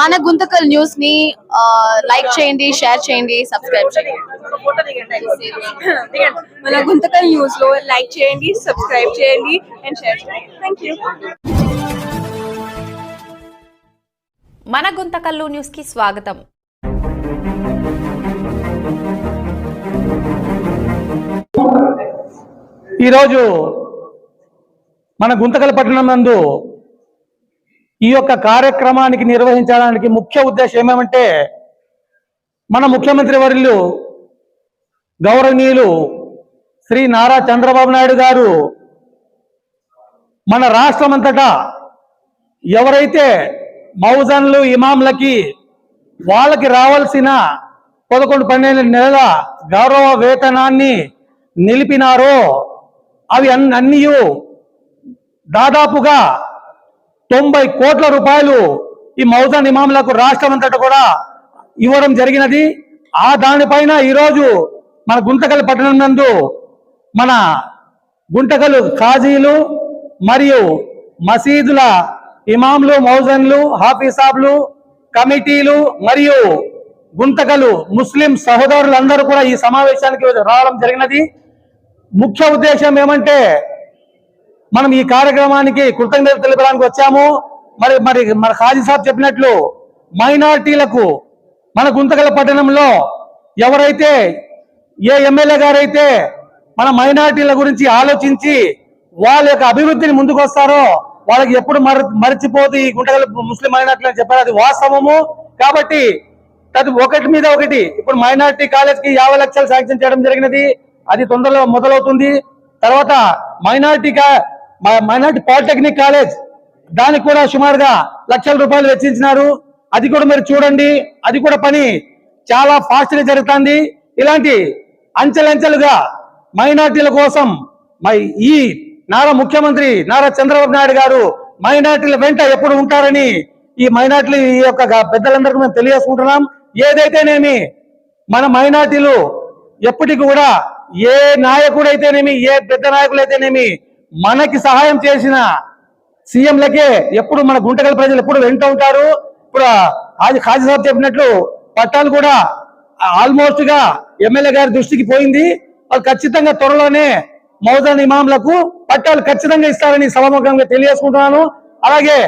మన గుంతకల్ న్యూస్ని లైక్ చేయండి షేర్ చేయండి సబ్స్క్రైబ్ చేయండి. మన గుంతకల్ న్యూస్లో లైక్ చేయండి సబ్స్క్రైబ్ చేయండి అండ్ షేర్ చేయండి. థ్యాంక్ యూ మన గుంతకల్లు న్యూస్కి స్వాగతం. ఈరోజు మన గుంతకల్ పట్టణం నందు ఈ యొక్క కార్యక్రమానికి నిర్వహించడానికి ముఖ్య ఉద్దేశం ఏమేమంటే మన ముఖ్యమంత్రి వర్యులు గౌరవనీయులు శ్రీ నారా చంద్రబాబు నాయుడు గారు మన రాష్ట్రం అంతటా ఎవరైతే మౌజన్లు ఇమాంలకి వాళ్ళకి రావాల్సిన పదకొండు పన్నెండు నెలల గౌరవ వేతనాన్ని నిలిపినారో అవి అన్నీ దాదాపుగా తొంభై కోట్ల రూపాయలు ఈ మౌజాన్ ఇమాములకు రాష్ట్రం అంతటా కూడా ఇవ్వడం జరిగినది. ఆ దానిపైన ఈరోజు మన గుంతకల్ పట్టణం నందు మన గుంటకలు ఖాజీలు మరియు మసీదుల ఇమాంలు మౌజన్లు హాఫీసాబ్లు కమిటీలు మరియు గుంతకలు ముస్లిం సహోదరులందరూ కూడా ఈ సమావేశానికి రావడం జరిగినది. ముఖ్య ఉద్దేశం ఏమంటే మనం ఈ కార్యక్రమానికి కృతజ్ఞత తెలపడానికి వచ్చాము. మరి మరి మన ఖాజీ సాబ్ చెప్పినట్లు మైనార్టీలకు మన గుంతకల పట్టణంలో ఎవరైతే ఏ ఎమ్మెల్యే గారైతే మన మైనార్టీల గురించి ఆలోచించి వాళ్ళ యొక్క అభివృద్ధిని ముందుకొస్తారో వాళ్ళకి ఎప్పుడు మర మరిచిపోదు ఈ గుంటగల ముస్లిం మైనార్టీలు అని చెప్పారు. అది వాస్తవము. కాబట్టి అది ఒకటి మీద ఒకటి. ఇప్పుడు మైనార్టీ కాలేజ్కి యాభై లక్షలు శాంక్షన్ చేయడం జరిగినది. అది తొందరలో మొదలవుతుంది. తర్వాత మైనార్టీ కా- మైనార్టీ పాలిటెక్నిక్ కాలేజ్. దానికి కూడా సుమారుగా లక్షల రూపాయలు వెచ్చించినారు. అది కూడా మీరు చూడండి. అది కూడా పని చాలా ఫాస్ట్గా జరుగుతుంది. ఇలాంటి అంచెలంచెలుగా మైనార్టీల కోసం మై ఈ నారా ముఖ్యమంత్రి నారా చంద్రబాబు నాయుడు గారు మైనార్టీల వెంట ఎప్పుడు ఉంటారని ఈ మైనార్టీలు ఈ యొక్క పెద్దలందరికీ మేము తెలియజేసుకుంటున్నాం. ఏదైతేనేమి మన మైనార్టీలు ఎప్పటికి కూడా ఏ నాయకుడైతేనేమి ఏ పెద్ద నాయకులైతేనేమి మనకి సహాయం చేసిన సీఎంలకే ఎప్పుడు మన గుంటకల్ ప్రజలు ఎప్పుడు వెంట ఉంటారు. ఇప్పుడు ఆది ఖాజీ సాబ్ చెప్పినట్లు పట్టాలు కూడా ఆల్మోస్ట్గా ఎమ్మెల్యే గారి దృష్టికి పోయింది. వాళ్ళు ఖచ్చితంగా త్వరలోనే మౌజాన్ ఇమాంలకు పట్టాలు ఖచ్చితంగా ఇస్తారని సభముఖంగా తెలియజేసుకుంటున్నాను. అలాగే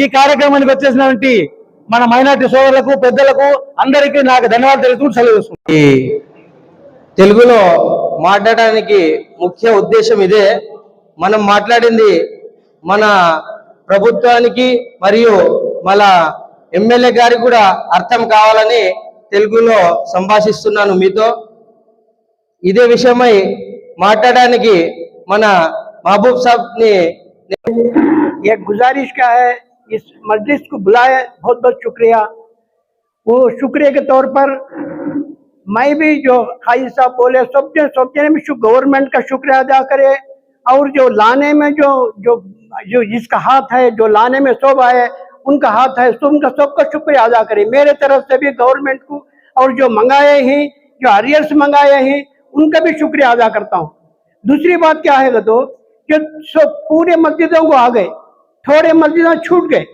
ఈ కార్యక్రమానికి వచ్చేసినటువంటి మన మైనార్టీ సోదరులకు పెద్దలకు అందరికీ నాకు ధన్యవాదాలు తెలుసుకుంటూ సెలవు తెలుగులో మాట్లాడడానికి ముఖ్య ఉద్దేశం ఇదే. మనం మాట్లాడింది మన ప్రభుత్వానికి మరియు మన ఎమ్మెల్యే గారికి కూడా అర్థం కావాలని తెలుగులో సంభాషిస్తున్నాను మీతో ఇదే విషయమై మాట్లాడడానికి మన మహబూబ్ సాబ్ని ये गुजारिश का है इस मजलिस को बुलाया बहुत बहुत शुक्रिया वो शुक्रिया के तौर पर मैं भी जो खाई साहब बोले सब जन सब जने में शु- गवर्नमेंट का शुक्रिया अदा करे और जो लाने में जो जो जो जिसका हाथ है, जो लाने में शोभा है, उनका हाथ है सब उनका सबका शुक्रिया अदा करें। मेरे तरफ़ से भी गवर्नमेंट को और जो मंगाए हैं, जो हरियर्स मंगाए हैं, उनका भी शुक्रिया अदा करता हूँ। दूसरी बात क्या है तो जो सब पूरे मस्जिदों को आ गए, थोड़े मस्जिदों छूट गए।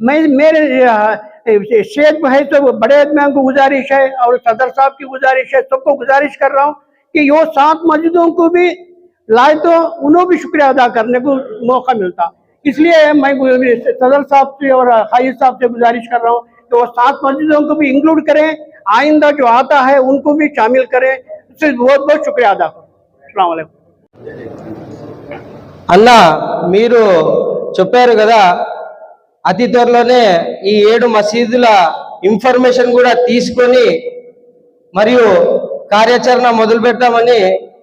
मैं, मेरे शेख भाई तो बड़े आदमियों को गुजारिश है और सदर साहब की गुजारिश है, सबको गुजारिश कर रहा हूँ कि यो सात मस्जिदों को भी लाए तो उन्हें भी शुक्रिया अदा करने को मौका मिलता इसलिए मैं गु- सदर साहब से और हाई साहब से गुजारिश कर रहा हूँ कि वो सात मस्जिदों को भी इंक्लूड करें आइंदा जो आता है उनको भी शामिल करें इससे बहुत बहुत शुक्रिया अदा करूँ अलैक्म అన్న మీరు చెప్పారు కదా అతి త్వరలోనే ఈ ఏడు మసీదుల ఇన్ఫర్మేషన్ కూడా తీసుకొని మరియు కార్యాచరణ మొదలు పెడతామని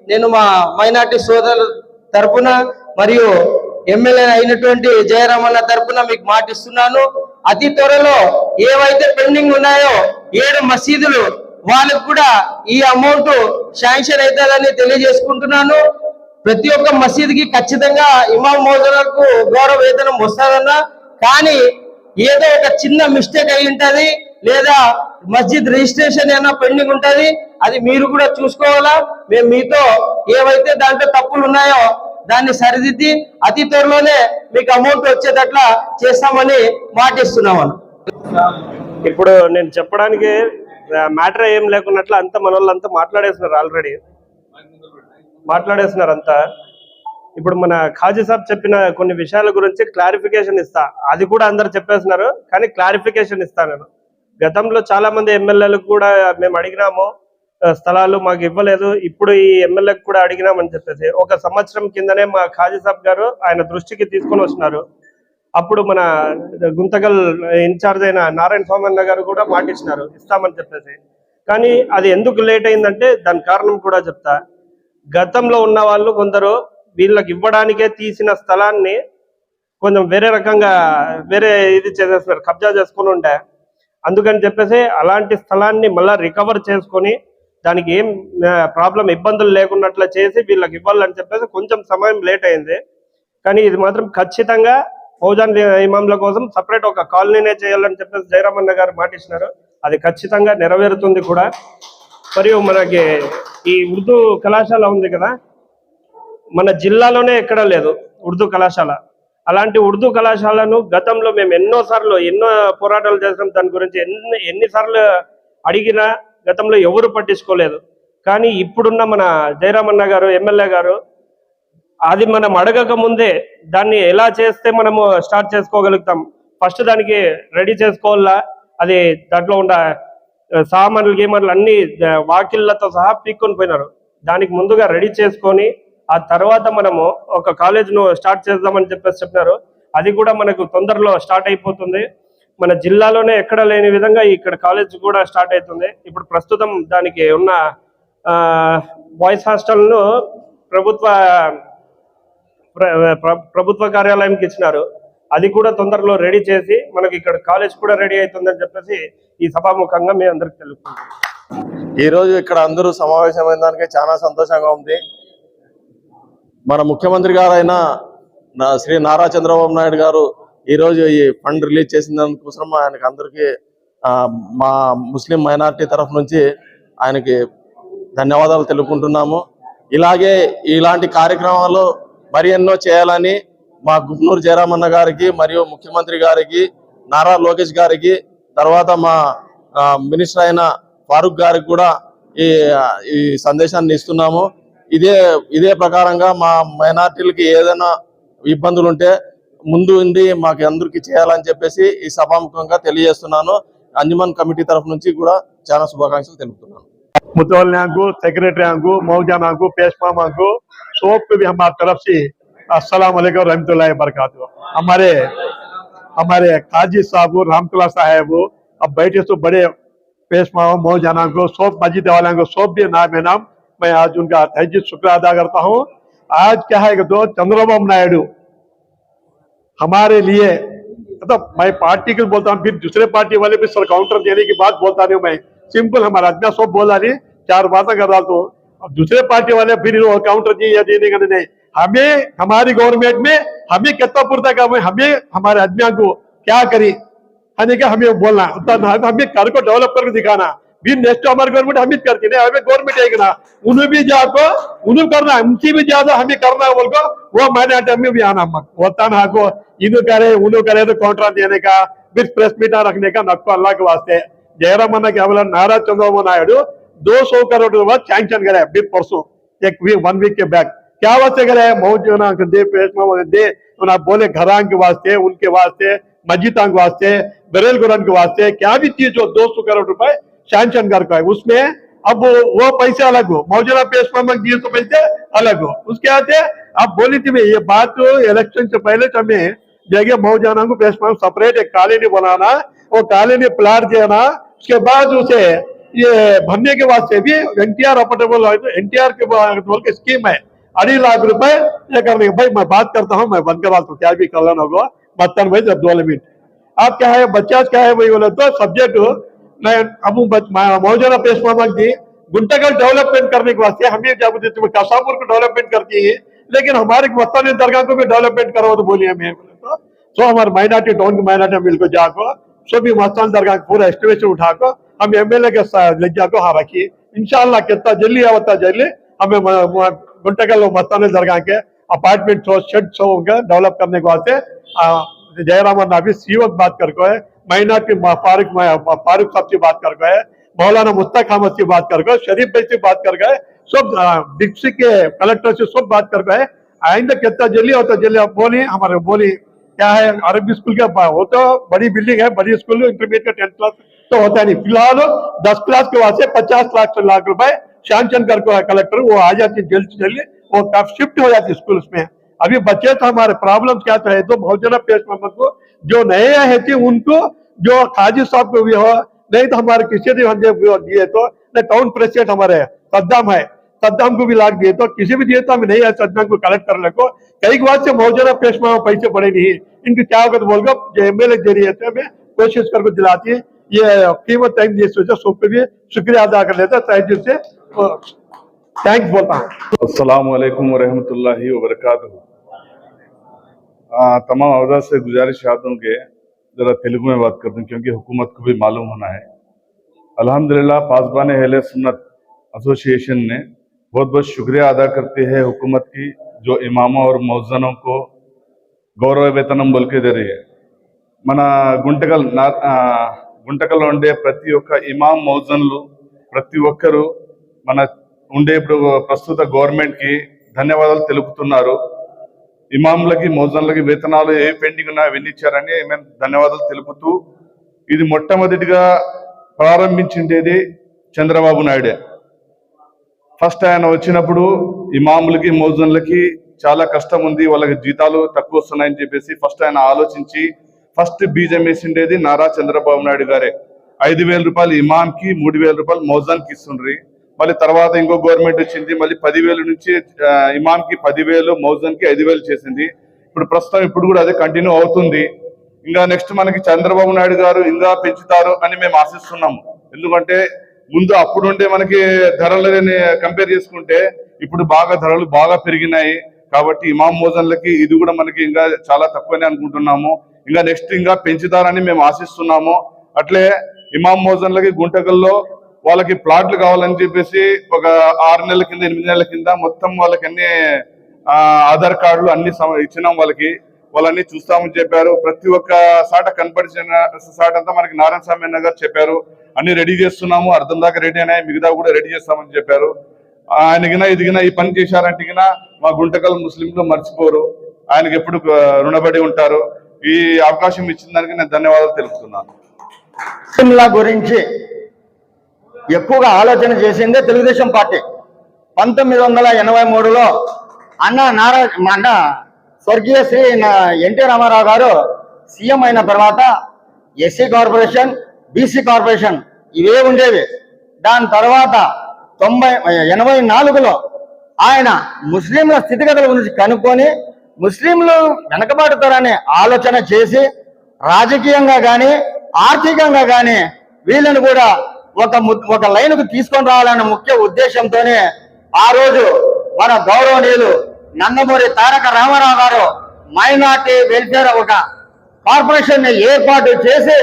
నేను మా మైనార్టీ సోదరుల తరపున మరియు ఎమ్మెల్యే అయినటువంటి జయరామన్న తరపున మీకు మాటిస్తున్నాను. అతి త్వరలో ఏవైతే పెండింగ్ ఉన్నాయో ఏడు మసీదులు వాళ్ళకు కూడా ఈ అమౌంట్ శాంక్షన్ అవుతుందని తెలియజేసుకుంటున్నాను. ప్రతి ఒక్క మసీదుకి ఖచ్చితంగా ఇమాం మోజలకు గౌరవ వేతనం వస్తుందన్నా. కానీ ఏదో ఒక చిన్న మిస్టేక్ అయి ఉంటుంది లేదా మస్జిద్ రిజిస్ట్రేషన్ ఏమైనా పెండింగ్ ఉంటుంది? అది మీరు కూడా చూసుకోవాలా? మేము మీతో ఏవైతే దాంట్లో తప్పులు ఉన్నాయో దాన్ని సరిదిద్ది అతి త్వరలోనే మీకు అమౌంట్ వచ్చేటట్లా చేస్తామని మాటిస్తున్నాం ఇప్పుడు నేను చెప్పడానికి మ్యాటర్ ఏం లేకున్నట్లు అంతా మన వాళ్ళంతా మాట్లాడేస్తున్నారు ఆల్రెడీ మాట్లాడేస్తున్నారు అంతా. ఇప్పుడు మన ఖాజీ సాబ్ చెప్పిన కొన్ని విషయాల గురించి క్లారిఫికేషన్ ఇస్తా. అది కూడా అందరు చెప్పేస్తున్నారు కానీ క్లారిఫికేషన్ ఇస్తా నేను. గతంలో చాలా మంది ఎమ్మెల్యేలకు కూడా మేము అడిగినాము స్థలాలు మాకు ఇవ్వలేదు ఇప్పుడు ఈ ఎమ్మెల్యేకి కూడా అడిగినామని చెప్పేసి. ఒక సంవత్సరం కిందనే మా ఖాజీ సాబ్ గారు ఆయన దృష్టికి తీసుకొని వచ్చినారు. అప్పుడు మన గుంతకల్ ఇన్ఛార్జ్ అయిన నారాయణ స్వామి గారు కూడా మాటిచ్చినారు ఇస్తామని చెప్పేసి. కానీ అది ఎందుకు లేట్ అయిందంటే దాని కారణం కూడా చెప్తా. గతంలో ఉన్న వాళ్ళు కొందరు వీళ్ళకి ఇవ్వడానికే తీసిన స్థలాన్ని కొంచెం వేరే రకంగా వేరే ఇది చేసేస్తున్నారు కబ్జా చేసుకుని ఉండే. అందుకని చెప్పేసి అలాంటి స్థలాన్ని మళ్ళీ రికవర్ చేసుకొని దానికి ఏం ప్రాబ్లం ఇబ్బందులు లేకున్నట్లు చేసి వీళ్ళకి ఇవ్వాలని చెప్పేసి కొంచెం సమయం లేట్ అయింది. కానీ ఇది మాత్రం ఖచ్చితంగా ఫౌజాన్ ఇమాంల కోసం సపరేట్ ఒక కాలనీనే చేయాలని చెప్పేసి జయరామన్న గారు మాట ఇచ్చినారు అది ఖచ్చితంగా నెరవేరుతుంది కూడా. మరియు మనకి ఈ ఉర్దూ కళాశాల ఉంది కదా మన జిల్లాలోనే ఎక్కడా లేదు ఉర్దూ కళాశాల. అలాంటి ఉర్దూ కళాశాలను గతంలో మేము ఎన్నో సార్లు ఎన్నో పోరాటాలు చేసాం దాని గురించి ఎన్ని ఎన్నిసార్లు అడిగినా గతంలో ఎవరు పట్టించుకోలేదు. కానీ ఇప్పుడున్న మన జయరామన్న గారు ఎమ్మెల్యే గారు అది మనం అడగక ముందే దాన్ని ఎలా చేస్తే మనము స్టార్ట్ చేసుకోగలుగుతాం? ఫస్ట్ దానికి రెడీ చేసుకోవాలా? అది దాంట్లో ఉన్న సామాన్లు గీమాన్లు అన్ని వాకిళ్ళతో సహా పీక్కొని పోయినారు. దానికి ముందుగా రెడీ చేసుకొని ఆ తర్వాత మనము ఒక కాలేజ్ను స్టార్ట్ చేద్దామని చెప్పేసి చెప్పినారు. అది కూడా మనకు తొందరలో స్టార్ట్ అయిపోతుంది. మన జిల్లాలోనే ఎక్కడ లేని విధంగా ఇక్కడ కాలేజ్ కూడా స్టార్ట్ అవుతుంది. ఇప్పుడు ప్రస్తుతం దానికి ఉన్న బాయ్స్ హాస్టల్ను ప్రభుత్వ ప్ర- ప్రభుత్వ కార్యాలయంకి ఇచ్చినారు. అది కూడా తొందరలో రెడీ చేసి మనకి ఇక్కడ కాలేజ్ కూడా రెడీ అవుతుందని చెప్పేసి ఈ సభాముఖంగా మీ అందరికి తెలుపుకుంటున్నాం. ఈ రోజు ఇక్కడ అందరూ సమావేశమైన దానికి చాలా సంతోషంగా ఉంది. మన ముఖ్యమంత్రి గారైన నా శ్రీ నారా చంద్రబాబు నాయుడు గారు ఈరోజు ఈ ఫండ్ రిలీజ్ చేసిన దానికోసం ఆయనకి అందరికీ మా ముస్లిం మైనార్టీ తరఫు నుంచి ఆయనకి ధన్యవాదాలు తెలుపుకుంటున్నాము. ఇలాగే ఇలాంటి కార్యక్రమాలు మరి ఎన్నో చేయాలని మా గుప్నూరు జయరామన్న గారికి మరియు ముఖ్యమంత్రి గారికి నారా లోకేష్ గారికి తర్వాత మా మినిస్టర్ అయిన ఫారూక్ గారికి కూడా ఈ ఈ సందేశాన్ని ఇస్తున్నాము. ఇదే ఇదే ప్రకారంగా మా మైనార్టీలకి ఏదైనా ఇబ్బందులు ఉంటే ముందు ఉండి మాకు అందరికి చేయాలని చెప్పేసి ఈ సభాముఖంగా తెలియజేస్తున్నాను అంజుమన్ కమిటీ తరఫు నుంచి కూడా చాలా శుభాకాంక్షలు తెలుపుతున్నాను मुतवलिया को सेक्रेटरी को मौजाना को पेशमामा को सब को भी हमारी तरफ से अस्सलाम वालेकुम रहमतुल्लाहि बरकातहू हमारे हमारे काजी साहब रामतुल्ला साहब अब बैठे तो बड़े पेशमामा मौजाना को सब मस्जिद वाले को सब भी नाम है नाम मैं आज उनका तहजीद शुक्र अदा करता हूँ। आज क्या है कि तो चंद्रबाबू नायडू हमारे लिए मतलब तो मैं पार्टी को बोलता हूँ, फिर दूसरे पार्टी वाले भी सर काउंटर देने की बात बोलता नहीं मैं। सिंपल हमारा आदमी सब बोला नहीं, चार बातें कर रहा तो अब दूसरे पार्टी वाले फिर काउंटर दिए या देने का नहीं हमें, हमारी गवर्नमेंट में हमें कितना पूर्ता है, हमें, हमारे आदमियों को क्या करी? हमें क्या हमें बोलना हमें घर को डेवलप करके दिखाना। भी नेक्स्ट हमारी गवर्नमेंट हम करती नहीं हमें गवर्नमेंट है ना। उन्हें भी जाको उन्हें करना उनसे भी ज़्यादा हमें करना है बोल को वो मैंने में भी आना मत। होता ना को इन्हें करे, उन्हें करे तो कॉन्ट्रैक्ट देने का, फिर प्रेस मीटा रखने का नक्को अल्लाह के वास्ते। जयराम अन्ना क्या बोला, नारा चंद्रबाबू नायडू, दो सौ करोड़ रुपया सैंक्शन करे, फिर परसों, एक वीक वन वीक के बैक क्या वास्ते करे? मौज दे प्रेस दे बोले घरां के वास्ते, उनके वास्ते मस्जिदां के वास्ते, बरेल गुरन के वास्ते, क्या भी चीज़ हो, दो सौ करोड़ रुपए सैंक्शन कर का है। उसमें अब वो, वो पैसे अलग हो। मौजूदा पेश में दिए तो पैसे अलग हो। उसके आते अब बोली थी मैं ये बात तो इलेक्शन से पहले तो हमें जगह मौजाना को पेश में सेपरेट एक कॉलोनी बनाना वो कॉलोनी प्लाट देना। उसके बाद उसे ये भरने के वास्ते भी एनटीआर अपोर्टेबल एनटीआर के बोल के स्कीम है। अढ़ी लाख रुपए ये करने भाई मैं बात करता हूँ मैं बंद करवा तो क्या भी कल्याण होगा। बर्तन भाई जब दो मिनट। आप क्या है बच्चा क्या है वही बोले तो सब्जेक्ट मौजूदा पेश की गुंटकल डेवलपमेंट करने के वास्ते हमें जब कसापुर को डेवलपमेंट करती है, लेकिन हमारे मस्तानी दरगाह को भी डेवलपमेंट करो तो बोलिए मैं। तो सो हमारे माइनॉरिटी टाउन की माइनॉरिटी मिल को जाको सो भी मस्तान दरगाह पूरा एस्टिमेशन उठा को हम एमएलए के साथ ले जाको हाँ रखिए। इंशाल्लाह कितना जल्दी आवता जल्दी हमें गुंटकल मस्तानी दरगाह के apartment show shed show develop करने के वास्ते। जयरामन अभी सीओ बात करको है। माइनॉरिटी फारूक फारूक साहब से बात कर गए, मौलाना मुस्तक अहमद से बात कर गए, शरीफ भाई से बात कर गए, सब डिस्ट्रिक्ट के कलेक्टर से सब बात कर गए। आइंदा कितना जल्दी होता, जल्दी आप बोलिए हमारे बोलिए क्या है, अरबी स्कूल का वो तो बड़ी बिल्डिंग है, बड़ी स्कूल इंटरमीडिएट टेंथ क्लास तो होता नहीं। फ़िलहाल दस क्लास के वास्ते पचास लाख लाख रुपए सैंक्शन कर कलेक्टर, वो आ जाती जल्द से जल्दी, वो शिफ्ट हो जाती स्कूल में। अभी बच्चे तो हमारे प्रॉब्लम क्या तो है तो बहुत ज़्यादा पेश को जो नए आए थे उनको जो काजी साहब को भी हो, नहीं तो हमारे किसी ने हम जो दिए तो। नहीं टाउन प्रेसिडेंट हमारे सद्दाम है। सद्दाम को भी लाख दिए तो किसी भी दिए तो हम नहीं है, सद्दाम को कलेक्ट करने को कई बात से बहुत ज़्यादा पेश में पैसे पड़े नहीं। इनकी क्या होगा तो बोलगा, जो एम एल ए ज़रिए से हमें कोशिश करके दिलाती है। ये कीमत टाइम दिए सोचा सबके भी शुक्रिया अदा कर लेता है दिल से। थैंक्स बोलता हूँ। अस्सलाम वालेकुम वरहमतुल्लाहि वबरकातुहू। आ, तमाम अवधा से गुजारिश चाहता हूँ कि ज़रा तेलुगु में बात करते हैं क्योंकि हुकूमत को भी मालूम होना है अल्हम्दुलिल्लाह पासबान अहले सुन्नत एसोसिएशन ने बहुत बहुत शुक्रिया अदा करते हैं हुकूमत की जो इमामों और मौजनों को గౌరవ వేతనం బొలికే జరిగే మన గుంటకల్ నా ఆ, గుంటకల్లో ఉండే ప్రతి ఒక్క ఇమాం మౌజన్లు ప్రతి ఒక్కరు మన ఉండే ఇప్పుడు ప్రస్తుత గవర్నమెంట్ కి ధన్యవాదాలు తెలుపుతున్నారు ఇమాంలకి మోజన్లకి వేతనాలు ఏ పెండింగ్ ఉన్నా అవన్నీ ఇచ్చారని మేము ధన్యవాదాలు తెలుపుతూ ఇది మొట్టమొదటిగా ప్రారంభించిండేది చంద్రబాబు నాయుడే. ఫస్ట్ ఆయన వచ్చినప్పుడు ఇమాములకి మోజన్లకి చాలా కష్టం ఉంది వాళ్ళకి జీతాలు తక్కువ వస్తున్నాయని చెప్పేసి ఫస్ట్ ఆయన ఆలోచించి ఫస్ట్ బీజం వేసిండేది నారా చంద్రబాబు నాయుడు గారే. ఐదు వేల రూపాయలు ఇమాంకి మూడు వేల రూపాయలు మోజాన్కి ఇస్తుండ్రి. మళ్ళీ తర్వాత ఇంకో గవర్నమెంట్ వచ్చింది మళ్ళీ పదివేలు నుంచి ఇమామ్కి పదివేలు మౌజాన్కి ఐదు వేలు చేసింది. ఇప్పుడు ప్రస్తుతం ఇప్పుడు కూడా అదే కంటిన్యూ అవుతుంది. ఇంకా నెక్స్ట్ మనకి చంద్రబాబు నాయుడు గారు ఇంకా పెంచుతారు అని మేము ఆశిస్తున్నాము. ఎందుకంటే ముందు అప్పుడుండే మనకి ధరలని కంపేర్ చేసుకుంటే ఇప్పుడు బాగా ధరలు బాగా పెరిగినాయి. కాబట్టి ఇమామ్ మోజన్లకి ఇది కూడా మనకి ఇంకా చాలా తక్కువనే అనుకుంటున్నాము. ఇంకా నెక్స్ట్ ఇంకా పెంచుతారని మేము ఆశిస్తున్నాము. అట్లే ఇమామ్ మోజన్లకి గుంటకల్లో వాళ్ళకి ప్లాట్లు కావాలని చెప్పేసి ఒక ఆరు నెలల కింద ఎనిమిది నెలల కింద మొత్తం వాళ్ళకి అన్ని ఆధార్ కార్డులు అన్ని సమ- ఇచ్చినాం వాళ్ళకి. వాళ్ళని చూస్తామని చెప్పారు. ప్రతి ఒక్క సాట కనపడిచిన సాట అంతా మనకి నారాయణ స్వామి అన్న గారు చెప్పారు. అన్ని రెడీ చేస్తున్నాము. అర్థం దాకా రెడీ అయినాయి. మిగతా కూడా రెడీ చేస్తామని చెప్పారు. ఆయనకినా ఇదిగినా ఈ పని చేశారంటే మా గుంటకల్ ముస్లింలు మర్చిపోరు. ఆయనకి ఎప్పుడు రుణపడి ఉంటారు. ఈ అవకాశం ఇచ్చిన దానికి నేను ధన్యవాదాలు తెలుపుతున్నాను. గురించి ఎక్కువగా ఆలోచన చేసిందే తెలుగుదేశం పార్టీ. పంతొమ్మిది వందల ఎనభై మూడులో అన్న నారా అన్న స్వర్గీయ శ్రీ ఎన్టీ రామారావు గారు సీఎం అయిన తర్వాత ఎస్సీ కార్పొరేషన్ బీసీ కార్పొరేషన్ ఇవే ఉండేవి. దాని తర్వాత తొంభై ఎనభై నాలుగులో ఆయన ముస్లింల స్థితిగతుల గురించి కనుక్కొని ముస్లింలు వెనకబాటుతారనే ఆలోచన చేసి రాజకీయంగా కానీ ఆర్థికంగా కానీ వీళ్ళని కూడా ఒక ము- ఒక లైన్కు తీసుకొని రావాలన్న ముఖ్య ఉద్దేశంతోనే ఆ రోజు మన గౌరవనీయులు నందమూరి తారక రామారావు గారు మైనార్టీ వెల్ఫేర్ ఒక కార్పొరేషన్ని ఏర్పాటు చేసి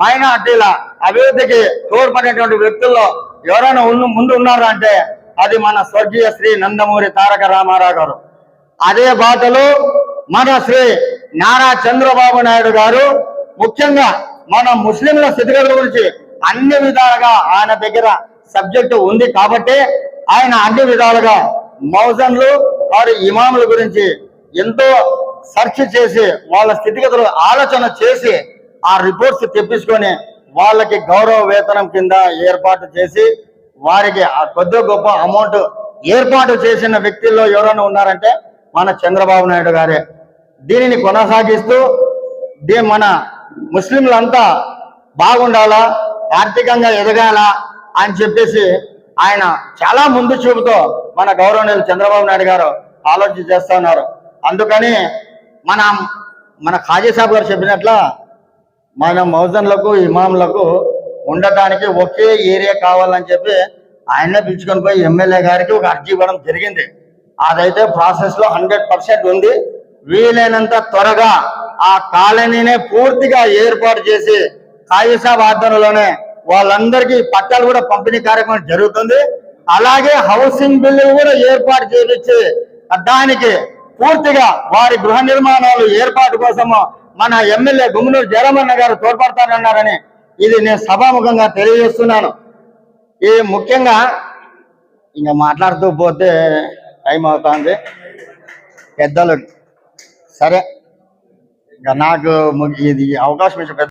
మైనార్టీల అభివృద్ధికి తోడ్పడేటువంటి వ్యక్తుల్లో ఎవరైనా ఉన్న ముందు ఉన్నారు అంటే అది మన స్వర్గీయ శ్రీ నందమూరి తారక రామారావు గారు. అదే బాటలో మన శ్రీ నారా చంద్రబాబు నాయుడు గారు ముఖ్యంగా మన ముస్లింల స్థితిగతుల గురించి అన్ని విధాలుగా ఆయన దగ్గర సబ్జెక్టు ఉంది కాబట్టి ఆయన అన్ని విధాలుగా మౌజన్లు వారి ఇమాముల గురించి ఎంతో సెర్చ్ చేసి వాళ్ళ స్థితిగతులు ఆలోచన చేసి ఆ రిపోర్ట్స్ తెప్పించుకొని వాళ్ళకి గౌరవ వేతనం కింద ఏర్పాటు చేసి వారికి ఆ కొద్ది గొప్ప అమౌంట్ ఏర్పాటు చేసిన వ్యక్తుల్లో ఎవరైనా ఉన్నారంటే మన చంద్రబాబు నాయుడు గారే. దీనిని కొనసాగిస్తూ దీ మన ముస్లింలంతా బాగుండాలా? ఆర్థికంగా ఎదగాల అని చెప్పేసి ఆయన చాలా ముందు చూపుతో మన గౌరవనీయులు చంద్రబాబు నాయుడు గారు ఆలోచన చేస్తా ఉన్నారు. అందుకని మన మన ఖాజీ సాబ్ గారు చెప్పినట్ల మన మౌజన్లకు ఇమాంలకు ఉండటానికి ఒకే ఏరియా కావాలని చెప్పి ఆయనే పిలుచుకొని పోయి ఎమ్మెల్యే గారికి ఒక అర్జీ ఇవ్వడం జరిగింది. అదైతే ప్రాసెస్లో హండ్రెడ్ పర్సెంట్ ఉంది. వీలైనంత త్వరగా ఆ కాలనీనే పూర్తిగా ఏర్పాటు చేసి కాయసాబ్ ఆధ్వర్యంలోనే వాళ్ళందరికీ పట్టాలు కూడా పంపిణీ కార్యక్రమం జరుగుతుంది. అలాగే హౌసింగ్ బిల్లు కూడా ఏర్పాటు చేపించి దానికి పూర్తిగా వారి గృహ నిర్మాణాలు ఏర్పాటు కోసము మన ఎమ్మెల్యే గుమ్మనూరు జయరామన్న గారు తోడ్పడతారన్నారని ఇది నేను సభాముఖంగా తెలియజేస్తున్నాను. ఈ ముఖ్యంగా ఇంకా మాట్లాడుతూ పోతే టైం అవుతుంది. పెద్దలు సరే ఇంకా నాకు ఇది అవకాశం ఇచ్చే పెద్ద